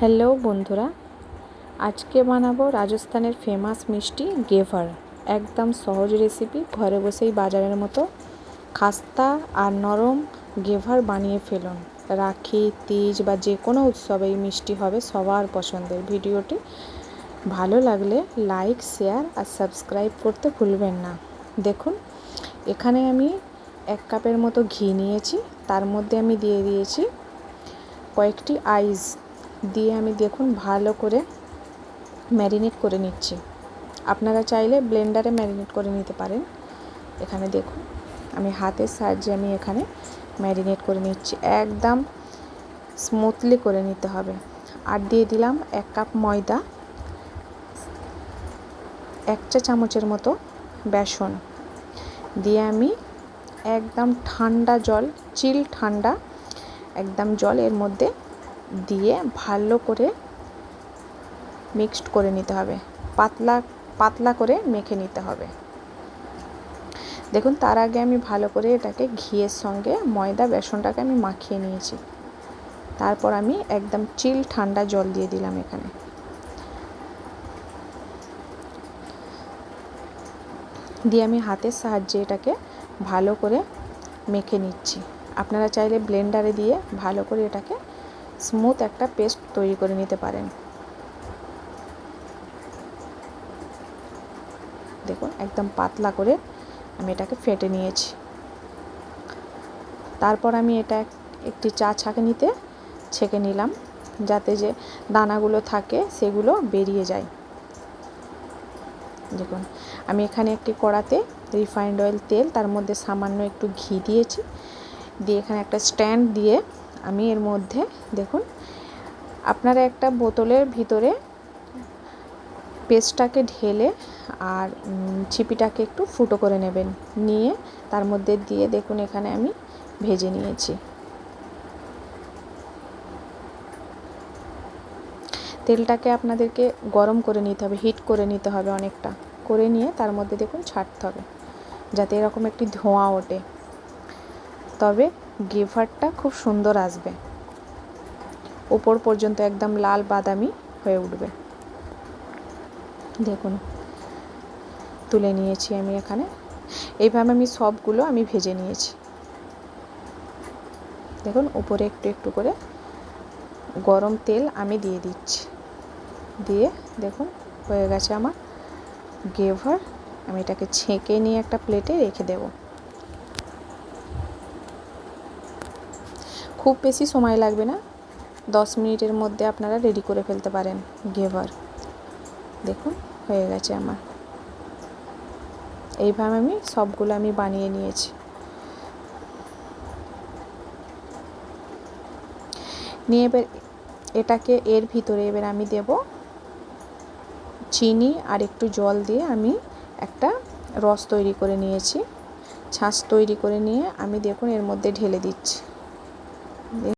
Hello বন্ধুরা, আজকে বানাবো রাজস্থানের ফেমাস মিষ্টি গেভার। একদম সহজ রেসিপি ঘরে বসেই বাজারের মতো। খাস্তা আর নরম গেভার বানিয়ে ফেলুন। রাখি, তিজ বা যে কোনো উৎসবে এই মিষ্টি হবে সবার পছন্দের। ভিডিওটি ভালো লাগলে লাইক শেয়ার আর সাবস্ক্রাইব করতে ভুলবেন না। দেখুন, এখানে আমি এক কাপের মতো ঘি নিয়েছি। তার মধ্যে আমি দিয়ে দিয়েছি কয়েকটি আইস দিয়ে আমি দেখুন ভালো করে ম্যারিনেট করে নিচ্ছি। আপনারা চাইলে ব্লেন্ডারে ম্যারিনেট করে নিতে পারেন। এখানে দেখুন, আমি হাতের সাহায্যে আমি এখানে ম্যারিনেট করে নিচ্ছি। একদম স্মুথলি করে নিতে হবে। আর দিয়ে দিলাম এক কাপ ময়দা, এক চা চামচের মতো বেসন। দিয়ে আমি একদম ঠান্ডা জল, চিল ঠান্ডা একদম জল এর মধ্যে দিয়ে ভালো করে মিক্সড করে নিতে হবে। পাতলা পাতলা করে মেখে নিতে হবে। দেখুন, তার আগে আমি ভালো করে এটাকে ঘিয়ের সঙ্গে ময়দা, বেসনটাকে আমি মাখিয়ে নিয়েছি। তারপর আমি একদম চিল ঠান্ডা জল দিয়ে দিলাম এখানে। দিয়ে আমি হাতের সাহায্যে এটাকে ভালো করে মেখে নিচ্ছি। আপনারা চাইলে ব্লেন্ডারে দিয়ে ভালো করে এটাকে স্মুথ একটা পেস্ট তৈরি করে নিতে পারেন। দেখুন, একদম পাতলা করে আমি এটাকে ফেটে নিয়েছি। তারপর আমি এটা একটি চা ছাঁকনিতে ছেঁকে নিলাম, যাতে যে দানাগুলো থাকে সেগুলো বেরিয়ে যায়। দেখুন, আমি এখানে একটি কড়াতে রিফাইন্ড অয়েল তেল, তার মধ্যে সামান্য একটু ঘি দিয়েছি। দিয়ে এখানে একটা স্ট্যান্ড দিয়ে আমি এর মধ্যে, দেখুন, আপনারা একটা বোতলের ভিতরে পেস্টটাকে ঢেলে আর ছিপিটাকে একটু ফুটো করে নেবেন। নিয়ে তার মধ্যে দিয়ে দেখুন, এখানে আমি ভেজে নিয়েছি। তেলটাকে আপনাদেরকে গরম করে নিতে হবে, হিট করে নিতে হবে অনেকটা। করে নিয়ে তার মধ্যে দেখুন, ছাড়তে হবে, যাতে এরকম একটি ধোঁয়া ওঠে। তবে গেভারটা খুব সুন্দর আসবে। উপর পর্যন্ত একদম লাল বাদামি হয়ে উঠবে। দেখুন, তুলে নিয়েছি আমি এখানে। এইভাবে আমি সবগুলো আমি ভেজে নিয়েছি। দেখুন, উপরে একটু একটু করে গরম তেল আমি দিয়ে দিচ্ছি। দিয়ে দেখুন, হয়ে গেছে আমার গেভার আমি এটাকে ছেঁকে নিয়ে একটা প্লেটে রেখে দেব। খুব বেশি সময় লাগবে না। দশ মিনিটের মধ্যে আপনারা রেডি করে ফেলতে পারেন গেভার দেখুন, হয়ে গেছে আমার। এইভাবে আমি সবগুলো আমি বানিয়ে নিয়েছি। নিয়ে এবার এটাকে এর ভিতরে এবার আমি দেব চিনি আর একটু জল দিয়ে আমি একটা রস তৈরি করে নিয়েছি। ছাঁচ তৈরি করে নিয়ে আমি দেখুন এর মধ্যে ঢেলে দিচ্ছি। 네.